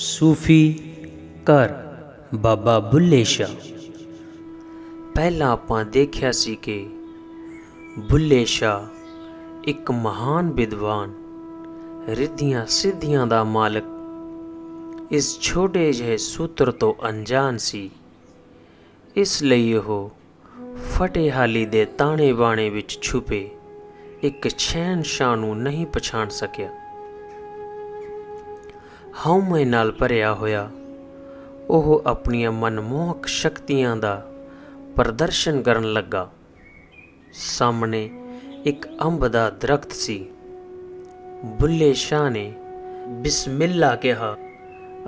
ਸੂਫੀ ਘਰ ਬਾਬਾ ਬੁੱਲੇ ਸ਼ਾਹ। ਪਹਿਲਾਂ ਆਪਾਂ ਦੇਖਿਆ ਸੀ ਕਿ ਬੁੱਲੇ ਸ਼ਾਹ ਇੱਕ ਮਹਾਨ ਵਿਦਵਾਨ, ਰਿੱਧੀਆਂ ਸਿੱਧੀਆਂ ਦਾ ਮਾਲਕ, ਇਸ ਛੋਟੇ ਜਿਹੇ ਸੂਤਰ ਤੋਂ ਅਣਜਾਣ ਸੀ। ਇਸ ਲਈ ਉਹ ਫਟੇਹਾਲੀ ਦੇ ਤਾਣੇ ਬਾਣੇ ਵਿੱਚ ਛੁਪੇ, ਇੱਕ ਸ਼ਹਿਨਸ਼ਾਹ ਨੂੰ ਨਹੀਂ ਪਛਾਣ ਸਕਿਆ। ਹਉਮੈ ਨਾਲ ਭਰਿਆ ਹੋਇਆ, ਉਹ ਆਪਣੀਆਂ ਮਨਮੋਹਕ ਸ਼ਕਤੀਆਂ ਦਾ ਪ੍ਰਦਰਸ਼ਨ ਕਰਨ ਲੱਗਾ। ਸਾਹਮਣੇ ਇੱਕ ਅੰਬ ਦਾ ਦਰਖਤ ਸੀ। ਬੁੱਲੇ ਸ਼ਾਹ ਨੇ ਬਿਸਮਿਲ੍ਲਾ ਕਿਹਾ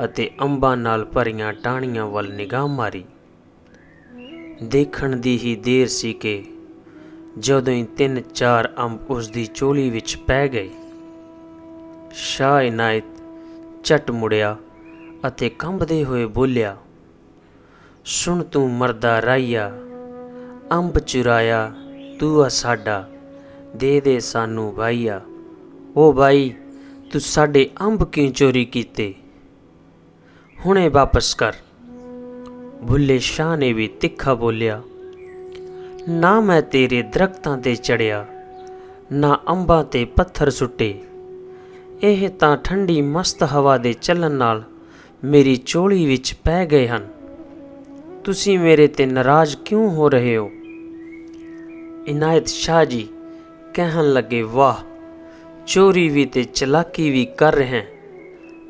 ਅਤੇ ਅੰਬਾਂ ਨਾਲ ਭਰੀਆਂ ਟਾਹਣੀਆਂ ਵੱਲ ਨਿਗਾਹ ਮਾਰੀ। ਦੇਖਣ ਦੀ ਹੀ ਦੇਰ ਸੀ ਕਿ ਜਦੋਂ ਹੀ ਤਿੰਨ ਚਾਰ ਅੰਬ ਉਸ ਦੀ ਚੋਲੀ ਵਿੱਚ ਪੈ ਗਏ, ਸ਼ਾਹ ਇਨਾਇਤ ਝਟ ਮੁੜਿਆ ਅਤੇ ਕੰਬਦੇ ਹੋਏ ਬੋਲਿਆ, ਸੁਣ ਤੂੰ ਮਰਦਾ ਰਾਈਆ, ਅੰਬ ਚੁਰਾਇਆ ਤੂੰ ਆ ਸਾਡਾ, ਦੇ ਦੇ ਸਾਨੂੰ ਭਾਈਆ ਓ ਭਾਈ ਤੂੰ ਸਾਡੇ ਅੰਬ ਕਿਉਂ ਚੋਰੀ ਕੀਤੇ? ਹੁਣੇ ਵਾਪਸ ਕਰ। ਭੁੱਲੇ ਸ਼ਾਹ ਨੇ ਵੀ ਤਿੱਖਾ ਬੋਲਿਆ, ਨਾ ਮੈਂ ਤੇਰੇ ਦਰਖਤਾਂ ਤੇ ਚੜਿਆ ਨਾ ਅੰਬਾਂ ਤੇ ਪੱਥਰ ਸੁੱਟੇ। ਇਹ ਤਾਂ ਠੰਡੀ ਮਸਤ ਹਵਾ ਦੇ ਚੱਲਣ ਨਾਲ ਮੇਰੀ ਚੋਲੀ ਵਿੱਚ ਪੈ ਗਏ ਹਨ। ਤੁਸੀਂ ਮੇਰੇ ਤੇ ਨਾਰਾਜ਼ ਕਿਉਂ ਹੋ ਰਹੇ ਹੋ? ਇਨਾਇਤ ਸ਼ਾਹ ਜੀ ਕਹਿਣ ਲੱਗੇ, ਵਾਹ, ਚੋਰੀ ਵੀ ਤੇ ਚਲਾਕੀ ਵੀ ਕਰ ਰਹੇ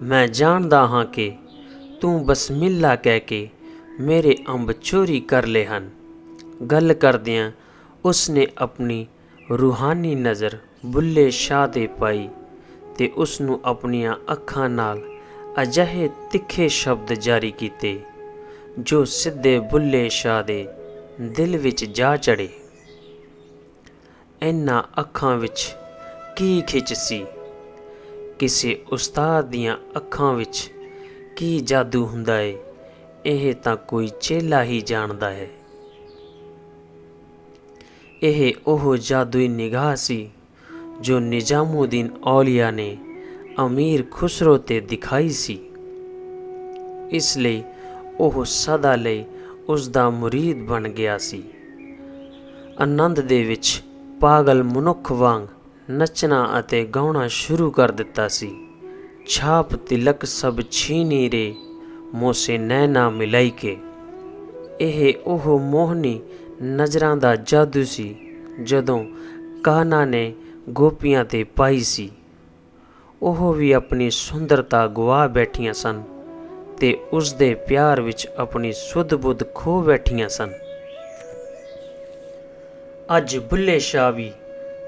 ਮੈਂ ਜਾਣਦਾ ਹਾਂ ਕਿ ਤੂੰ ਬਸਮਿਲ੍ਲਾ ਕਹਿ ਕੇ ਮੇਰੇ ਅੰਬ ਚੋਰੀ ਕਰ ਲਏ ਹਨ। ਗੱਲ ਕਰਦਿਆਂ ਉਸਨੇ ਆਪਣੀ ਰੂਹਾਨੀ ਨਜ਼ਰ ਬੁੱਲੇ ਸ਼ਾਹ ਤੇ ਪਾਈ। ਤੇ ਉਸ ਨੂੰ ਆਪਣੀਆਂ ਅੱਖਾਂ ਨਾਲ ਅਜਿਹੇ ਤਿੱਖੇ ਸ਼ਬਦ ਜਾਰੀ ਕੀਤੇ, ਜੋ ਸਿੱਧੇ ਬੁੱਲੇ ਸ਼ਾਹ ਦੇ ਦਿਲ ਵਿੱਚ ਜਾ ਚੜੇ ਇਹਨਾਂ ਅੱਖਾਂ ਵਿੱਚ ਕੀ ਖਿੱਚ ਸੀ? ਕਿਸੇ ਉਸਤਾਦ ਦੀਆਂ ਅੱਖਾਂ ਵਿੱਚ ਕੀ ਜਾਦੂ ਹੁੰਦਾ ਏ? ਇਹ ਤਾਂ ਕੋਈ ਚੇਲਾ ਹੀ ਜਾਣਦਾ ਹੈ। ਇਹ ਉਹ ਜਾਦੂਈ ਨਿਗਾਹ ਸੀ ਜੋ ਨਿਜ਼ਾਮੁਦੀਨ ਔਲੀਆ ਨੇ ਅਮੀਰ ਖੁਸਰੋ ਤੇ ਦਿਖਾਈ ਸੀ ਇਸ ਲਈ ਉਹ ਸਦਾ ਲਈ ਉਸ ਦਾ ਮੁਰੀਦ ਬਣ ਗਿਆ ਸੀ ਆਨੰਦ ਦੇ ਵਿੱਚ ਪਾਗਲ ਮਨੁੱਖ ਵਾਂਗ ਨੱਚਣਾ ਅਤੇ ਗਾਉਣਾ ਸ਼ੁਰੂ ਕਰ ਦਿੱਤਾ ਸੀ ਛਾਪ ਤਿਲਕ ਸਭ ਛੀਨੀ ਰੇ ਮੋਸੇ ਨੈਣਾ ਮਿਲਾਈ ਕੇ ਇਹ ਉਹ ਮੋਹਨੀ ਨਜ਼ਰਾਂ ਦਾ ਜਾਦੂ ਸੀ ਜਦੋਂ ਕਾਨਾ ਨੇ ਗੋਪੀਆਂ ਤੇ ਪਾਈ ਸੀ। ਉਹ ਵੀ ਆਪਣੀ ਸੁੰਦਰਤਾ ਗਵਾ ਬੈਠੀਆਂ ਸਨ ਤੇ ਉਸ ਦੇ ਪਿਆਰ ਵਿੱਚ ਆਪਣੀ ਸੁੱਧ ਬੁੱਧ ਖੋ ਬੈਠੀਆਂ ਸਨ। ਅੱਜ ਬੁੱਲੇ ਸ਼ਾਹ ਵੀ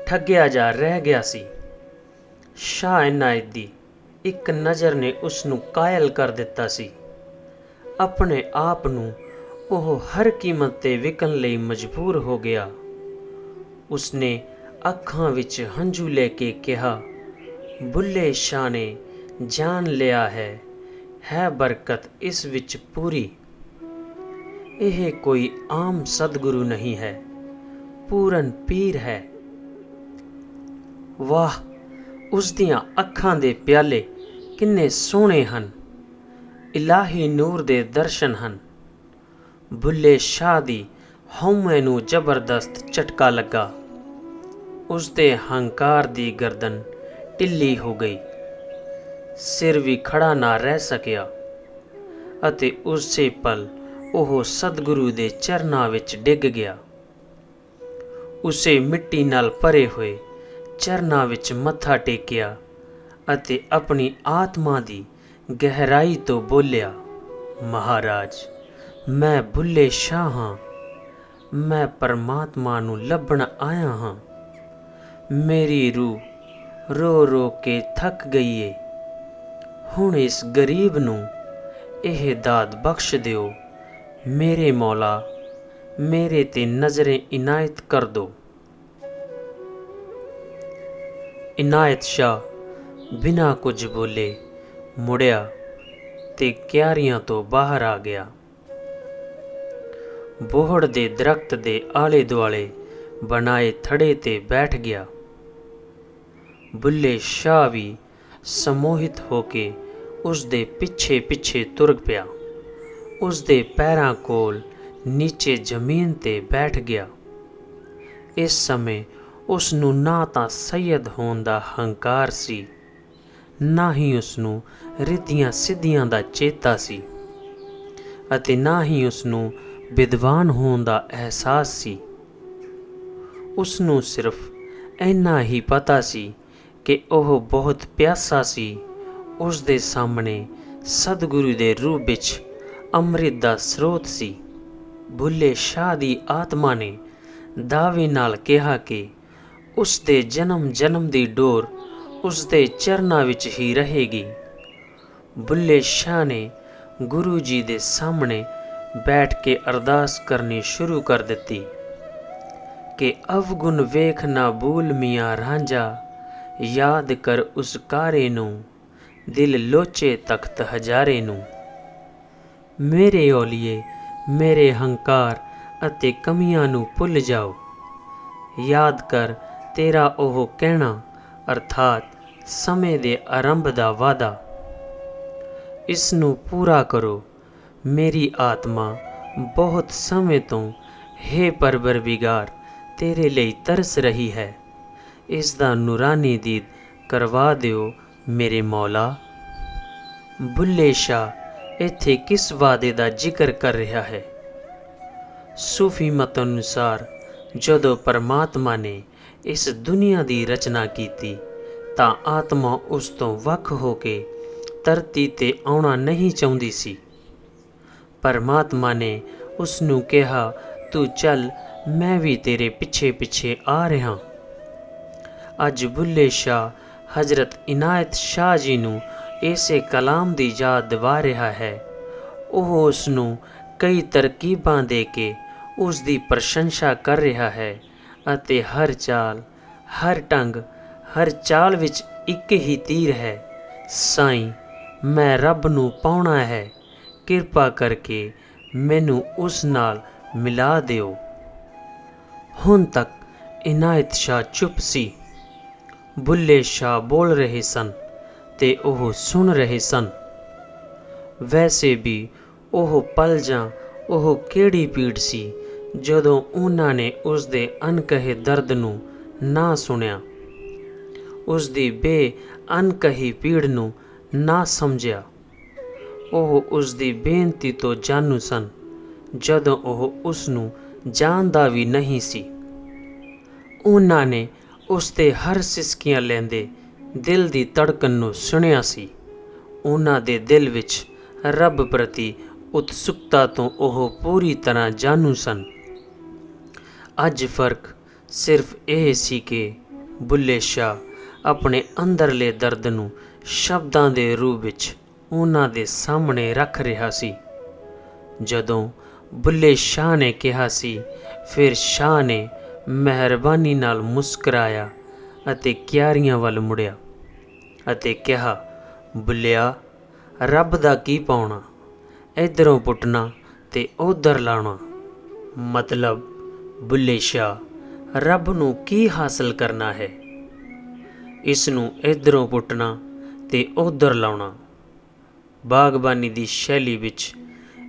ਠੱਗਿਆ ਜਾ ਰਹਿ ਗਿਆ ਸੀ। ਸ਼ਾਹ ਇਨਾਇਤ ਦੀ ਇੱਕ ਨਜ਼ਰ ਨੇ ਉਸ ਨੂੰ ਕਾਇਲ ਕਰ ਦਿੱਤਾ ਸੀ। ਆਪਣੇ ਆਪ ਨੂੰ ਉਹ ਹਰ ਕੀਮਤ ਤੇ ਵਿਕਣ ਲਈ ਮਜਬੂਰ ਹੋ ਗਿਆ। ਉਸਨੇ ਅੱਖਾਂ ਵਿੱਚ ਹੰਝੂ ਲੈ ਕੇ ਕਿਹਾ, ਬੁੱਲੇ ਸ਼ਾਹ ਨੇ ਜਾਣ ਲਿਆ ਹੈ ਹੈ ਬਰਕਤ ਇਸ ਵਿੱਚ ਪੂਰੀ। ਇਹ ਕੋਈ ਆਮ ਸਤਿਗੁਰੂ ਨਹੀਂ ਹੈ, ਪੂਰਨ ਪੀਰ ਹੈ। ਵਾਹ, ਉਸ ਦੀਆਂ ਅੱਖਾਂ ਦੇ ਪਿਆਲੇ ਕਿੰਨੇ ਸੋਹਣੇ ਹਨ, ਇਲਾਹੀ ਨੂਰ ਦੇ ਦਰਸ਼ਨ ਹਨ। ਬੁੱਲੇ ਸ਼ਾਹ ਦੀ ਹਉਮੈ ਨੂੰ ਜ਼ਬਰਦਸਤ ਝਟਕਾ ਲੱਗਾ। ਉਸ ਦੇ ਹੰਕਾਰ ਦੀ ਗਰਦਨ ਢਿੱਲੀ ਹੋ ਗਈ। ਸਿਰ ਵੀ ਖੜਾ ਨਾ ਰਹਿ ਸਕਿਆ ਅਤੇ ਉਸੇ ਪਲ ਉਹ ਸਤਿਗੁਰੂ ਦੇ ਚਰਨਾਂ ਵਿੱਚ ਡਿੱਗ ਗਿਆ। ਉਸੇ ਮਿੱਟੀ ਨਾਲ ਭਰੇ ਹੋਏ ਚਰਨਾਂ ਵਿੱਚ ਮੱਥਾ ਟੇਕਿਆ ਅਤੇ ਆਪਣੀ ਆਤਮਾ ਦੀ ਗਹਿਰਾਈ ਤੋਂ ਬੋਲਿਆ, ਮਹਾਰਾਜ, ਮੈਂ ਭੁੱਲੇ ਸ਼ਾਹ ਹਾਂ। ਮੈਂ ਪਰਮਾਤਮਾ ਨੂੰ ਲੱਭਣ ਆਇਆ ਹਾਂ। ਮੇਰੀ ਰੂਹ ਰੋ ਰੋ ਕੇ ਥੱਕ ਗਈ ਏ ਹੁਣ ਇਸ ਗਰੀਬ ਨੂੰ ਇਹ ਦਾਤ ਬਖਸ਼ ਦਿਓ। ਮੇਰੇ ਮੌਲਾ, ਮੇਰੇ ਤੇ ਨਜ਼ਰੇ ਇਨਾਇਤ ਕਰ ਦੋ। ਇਨਾਇਤ ਸ਼ਾਹ ਬਿਨਾਂ ਕੁਝ ਬੋਲੇ ਮੁੜਿਆ ਤੇ ਕਿਆਰੀਆਂ ਤੋਂ ਬਾਹਰ ਆ ਗਿਆ। ਬੋਹੜ ਦੇ ਦਰਖਤ ਦੇ ਆਲੇ ਦੁਆਲੇ ਬਣਾਏ ਥੜੇ ਤੇ ਬੈਠ ਗਿਆ। ਬੁੱਲੇ ਸ਼ਾਹ ਵੀ ਸਮੋਹਿਤ ਹੋ ਕੇ ਉਸ ਦੇ ਪਿੱਛੇ ਪਿੱਛੇ ਤੁਰ ਪਿਆ। ਉਸ ਦੇ ਪੈਰਾਂ ਕੋਲ ਨੀਚੇ ਜ਼ਮੀਨ ਤੇ ਬੈਠ ਗਿਆ। ਇਸ ਸਮੇਂ ਉਸ ਨੂੰ ਨਾ ਤਾਂ ਸੈਦ ਹੋਣ ਦਾ ਹੰਕਾਰ ਸੀ, ਨਾ ਹੀ ਉਸ ਨੂੰ ਰਿੱਧੀਆਂ ਸਿੱਧੀਆਂ ਦਾ ਚੇਤਾ ਸੀ ਅਤੇ ਨਾ ਹੀ ਉਸ ਨੂੰ ਵਿਦਵਾਨ ਹੋਣ ਦਾ ਅਹਿਸਾਸ ਸੀ। ਉਸ ਨੂੰ ਸਿਰਫ ਇੰਨਾ ਹੀ ਪਤਾ ਸੀ ਕਿ ਉਹ ਬਹੁਤ ਪਿਆਸਾ ਸੀ। ਉਸ ਦੇ ਸਾਹਮਣੇ ਸਤਿਗੁਰੂ ਦੇ ਰੂਪ ਵਿੱਚ ਅੰਮ੍ਰਿਤ ਦਾ ਸਰੋਤ ਸੀ। ਭੁੱਲੇ ਸ਼ਾਹ ਦੀ ਆਤਮਾ ਨੇ ਦਾਅਵੇ ਨਾਲ ਕਿਹਾ ਕਿ ਉਸ ਦੇ ਜਨਮ ਜਨਮ ਦੀ ਡੋਰ ਉਸ ਦੇ ਚਰਨਾਂ ਵਿੱਚ ਹੀ ਰਹੇਗੀ। ਬੁੱਲੇ ਸ਼ਾਹ ਨੇ ਗੁਰੂ ਜੀ ਦੇ ਸਾਹਮਣੇ ਬੈਠ ਕੇ ਅਰਦਾਸ ਕਰਨੀ ਸ਼ੁਰੂ ਕਰ ਦਿੱਤੀ ਕਿ ਅਵਗੁਣ ਵੇਖ ਨਾ ਭੂਲ ਮੀਆਂ ਰਾਂਝਾ ਯਾਦ ਕਰ ਉਸ ਕਾਰੇ ਨੂੰ, ਦਿਲ ਲੋਚੇ ਤਖਤ ਹਜ਼ਾਰੇ ਨੂੰ। ਮੇਰੇ ਓਲੀਏ ਮੇਰੇ ਹੰਕਾਰ ਅਤੇ ਕਮੀਆਂ ਨੂੰ ਭੁੱਲ ਜਾਓ। ਯਾਦ ਕਰ ਤੇਰਾ ਉਹ ਕਹਿਣਾ, ਅਰਥਾਤ ਸਮੇਂ ਦੇ ਆਰੰਭ ਦਾ ਵਾਦਾ ਇਸ ਨੂੰ ਪੂਰਾ ਕਰੋ। ਮੇਰੀ ਆਤਮਾ ਬਹੁਤ ਸਮੇਂ ਤੋਂ ਹੈ ਪਰਵਰਦਿਗਾਰ ਤੇਰੇ ਲਈ ਤਰਸ ਰਹੀ ਹੈ। ਇਸ ਦਾ ਨੂਰਾਨੀ ਦੀਦ ਕਰਵਾ ਦਿਓ ਮੇਰੇ ਮੌਲਾ। ਬੁੱਲੇ ਸ਼ਾਹ, ਇੱਥੇ ਕਿਸ ਵਾਅਦੇ ਦਾ ਜ਼ਿਕਰ ਕਰ ਰਿਹਾ ਹੈ? ਸੂਫੀ ਮਤ ਅਨੁਸਾਰ ਜਦੋਂ ਪਰਮਾਤਮਾ ਨੇ ਇਸ ਦੁਨੀਆ ਦੀ ਰਚਨਾ ਕੀਤੀ, ਤਾਂ ਆਤਮਾ ਉਸ ਤੋਂ ਵੱਖ ਹੋ ਕੇ ਧਰਤੀ ਤੇ ਆਉਣਾ ਨਹੀਂ ਚਾਹੁੰਦੀ ਸੀ। ਪਰਮਾਤਮਾ ਨੇ ਉਸ ਨੂੰ ਕਿਹਾ, ਤੂੰ ਚੱਲ, ਮੈਂ ਵੀ ਤੇਰੇ ਪਿੱਛੇ ਪਿੱਛੇ ਆ ਰਿਹਾ ਅੱਜ ਬੁੱਲੇ ਸ਼ਾਹ ਹਜ਼ਰਤ ਇਨਾਇਤ ਸ਼ਾਹ ਜੀ ਨੂੰ ਇਸੇ ਕਲਾਮ ਦੀ ਯਾਦ ਦਿਵਾ ਰਿਹਾ ਹੈ। ਉਹ ਉਸ ਨੂੰ ਕਈ ਤਰਕੀਬਾਂ ਦੇ ਕੇ ਉਸ ਦੀ ਪ੍ਰਸ਼ੰਸਾ ਕਰ ਰਿਹਾ ਹੈ ਅਤੇ ਹਰ ਚਾਲ, ਹਰ ਟੰਗ, ਹਰ ਚਾਲ ਵਿੱਚ ਇੱਕ ਹੀ ਤੀਰ ਹੈ। ਸਾਈਂ, ਮੈਂ ਰੱਬ ਨੂੰ ਪਾਉਣਾ ਹੈ। ਕਿਰਪਾ ਕਰਕੇ ਮੈਨੂੰ ਉਸ ਨਾਲ ਮਿਲਾ ਦਿਓ। ਹੁਣ ਤੱਕ ਇਨਾਇਤ ਸ਼ਾਹ ਚੁੱਪ ਸੀ। ਬੁੱਲੇ ਸ਼ਾਹ ਬੋਲ ਰਹੇ ਸਨ ਤੇ ਉਹ ਸੁਣ ਰਹੇ ਸਨ। ਵੈਸੇ ਵੀ ਉਹ ਪਲ ਜਾਂ ਉਹ ਕਿਹੜੀ ਪੀੜ ਸੀ ਜਦੋਂ ਉਹਨਾਂ ਨੇ ਉਸ ਦੇ ਅਨਕਹੇ ਦਰਦ ਨੂੰ ਨਾ ਸੁਣਿਆ। ਉਸ ਦੀ ਬੇ ਅਨਕਹੀ ਪੀੜ ਨੂੰ ਨਾ ਸਮਝਿਆ। ਉਹ ਉਸ ਦੀ ਬੇਨਤੀ ਤੋਂ ਜਾਣੂ ਸਨ ਜਦੋਂ ਉਹ ਉਸ ਨੂੰ ਜਾਣਦਾ ਵੀ ਨਹੀਂ ਸੀ। ਉਹਨਾਂ ਨੇ ਉਸ ਤੇ ਹਰ ਸਿਸਕੀਆਂ ਲੈਂਦੇ ਦਿਲ ਦੀ ਧੜਕਣ ਨੂੰ ਸੁਣਿਆ ਸੀ। ਉਹਨਾਂ ਦੇ ਦਿਲ ਵਿੱਚ ਰੱਬ ਪ੍ਰਤੀ ਉਤਸੁਕਤਾ ਤੋਂ ਉਹ ਪੂਰੀ ਤਰ੍ਹਾਂ ਜਾਣੂ ਸਨ। ਅੱਜ ਫ਼ਰਕ ਸਿਰਫ ਇਹ ਸੀ ਕਿ ਬੁੱਲੇ ਸ਼ਾਹ ਆਪਣੇ ਅੰਦਰਲੇ ਦਰਦ ਨੂੰ ਸ਼ਬਦਾਂ ਦੇ ਰੂਪ ਵਿੱਚ ਉਹਨਾਂ ਦੇ ਸਾਹਮਣੇ ਰੱਖ ਰਿਹਾ ਸੀ। ਜਦੋਂ ਬੁੱਲੇ ਸ਼ਾਹ ਨੇ ਕਿਹਾ ਸੀ, ਫਿਰ ਸ਼ਾਹ ਨੇ ਮਿਹਰਬਾਨੀ ਨਾਲ ਮੁਸਕਰਾਇਆ ਅਤੇ ਕਿਆਰੀਆਂ ਵੱਲ ਮੁੜਿਆ ਅਤੇ ਕਿਹਾ, ਬੁੱਲਿਆ, ਰੱਬ ਦਾ ਕੀ ਪਾਉਣਾ? ਇਧਰੋਂ ਪੁੱਟਣਾ ਤੇ ਉਧਰ ਲਾਉਣਾ। ਮਤਲਬ, ਬੁੱਲੇ ਸ਼ਾਹ, ਰੱਬ ਨੂੰ ਕੀ ਹਾਸਲ ਕਰਨਾ ਹੈ? ਇਸ ਨੂੰ ਇਧਰੋਂ ਪੁੱਟਣਾ ਤੇ ਉਧਰ ਲਾਉਣਾ। ਬਾਗਬਾਨੀ ਦੀ ਸ਼ੈਲੀ ਵਿੱਚ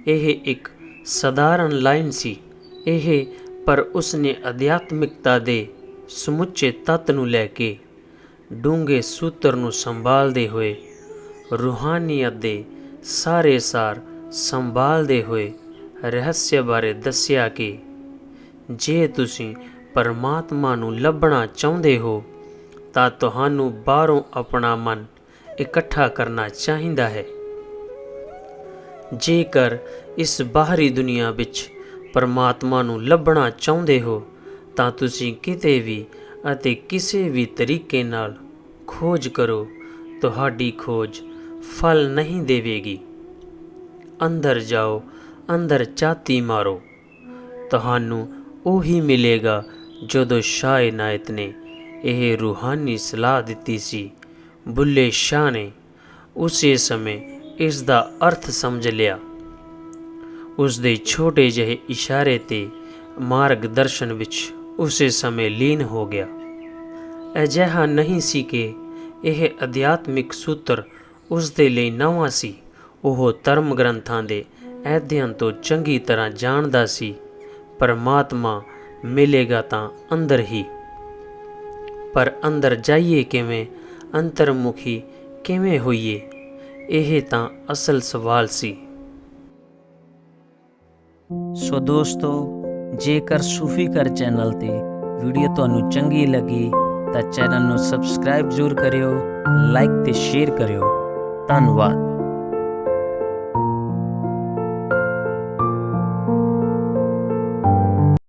ਇਹ ਇੱਕ ਸਧਾਰਨ ਲਾਈਨ ਸੀ। ਇਹ ਪਰ ਉਸ ਨੇ ਅਧਿਆਤਮਿਕਤਾ ਦੇ ਸਮੁੱਚੇ ਤੱਤ ਨੂੰ ਲੈ ਕੇ ਡੂੰਘੇ ਸੂਤਰ ਨੂੰ ਸੰਭਾਲਦੇ ਹੋਏ, ਰੂਹਾਨੀਅਤ ਦੇ ਸਾਰੇ ਸਾਰ ਸੰਭਾਲਦੇ ਹੋਏ ਰਹੱਸ ਬਾਰੇ ਦੱਸਿਆ ਕਿ ਜੇ ਤੁਸੀਂ ਪਰਮਾਤਮਾ ਨੂੰ ਲੱਭਣਾ ਚਾਹੁੰਦੇ ਹੋ, ਤਾਂ ਤੁਹਾਨੂੰ ਬਾਹਰੋਂ ਆਪਣਾ ਮਨ ਇਕੱਠਾ ਕਰਨਾ ਚਾਹੀਦਾ ਹੈ। ਜੇਕਰ ਇਸ ਬਾਹਰੀ ਦੁਨੀਆ ਵਿੱਚ ਪਰਮਾਤਮਾ ਨੂੰ ਲੱਭਣਾ ਚਾਹੁੰਦੇ ਹੋ, ਤਾਂ ਤੁਸੀਂ ਕਿਤੇ ਵੀ ਅਤੇ ਕਿਸੇ ਵੀ ਤਰੀਕੇ ਨਾਲ ਖੋਜ ਕਰੋ। ਤੁਹਾਡੀ ਖੋਜ ਫਲ ਨਹੀਂ ਦੇਵੇਗੀ। ਅੰਦਰ ਜਾਓ, ਅੰਦਰ ਚਾਤੀ ਮਾਰੋ। ਤੁਹਾਨੂੰ ਉਹੀ ਮਿਲੇਗਾ ਜਦੋਂ ਸ਼ਾਹ ਇਨਾਇਤ ਨੇ ਇਹ ਰੂਹਾਨੀ ਸਲਾਹ ਦਿੱਤੀ ਸੀ। ਬੁੱਲੇ ਸ਼ਾਹ ਨੇ ਉਸੇ ਸਮੇਂ ਇਸ ਦਾ ਅਰਥ ਸਮਝ ਲਿਆ। ਉਸ ਦੇ ਛੋਟੇ ਜਿਹੇ ਇਸ਼ਾਰੇ ਤੇ ਮਾਰਗਦਰਸ਼ਨ ਵਿੱਚ ਉਸੇ ਸਮੇਂ ਲੀਨ ਹੋ ਗਿਆ। ਅਜਿਹਾ ਨਹੀਂ ਸੀ ਕਿ ਇਹ ਅਧਿਆਤਮਿਕ ਸੂਤਰ ਉਸ ਦੇ ਲਈ ਨਵਾਂ ਸੀ। ਉਹ ਧਰਮ ਗ੍ਰੰਥਾਂ ਦੇ ਅਧਿਐਨ ਤੋਂ ਚੰਗੀ ਤਰ੍ਹਾਂ ਜਾਣਦਾ ਸੀ। ਪਰਮਾਤਮਾ ਮਿਲੇਗਾ ਤਾਂ ਅੰਦਰ ਹੀ। ਪਰ ਅੰਦਰ ਜਾਈਏ ਕਿਵੇਂ? ਅੰਤਰਮੁਖੀ ਕਿਵੇਂ ਹੋਈਏ? ਇਹ ਤਾਂ ਅਸਲ ਸਵਾਲ ਸੀ। ਸੋ ਦੋਸਤੋ, ਜੇਕਰ ਸੂਫੀ ਘਰ ਚੈਨਲ ਤੇ ਵੀਡੀਓ ਤੁਹਾਨੂੰ ਚੰਗੀ ਲੱਗੀ, ਤਾਂ ਚੈਨਲ ਨੂੰ ਸਬਸਕ੍ਰਾਈਬ ਜ਼ਰੂਰ ਕਰਿਓ ਲਾਈਕ ਤੇ ਸ਼ੇਅਰ ਕਰਿਓ। ਧੰਨਵਾਦ।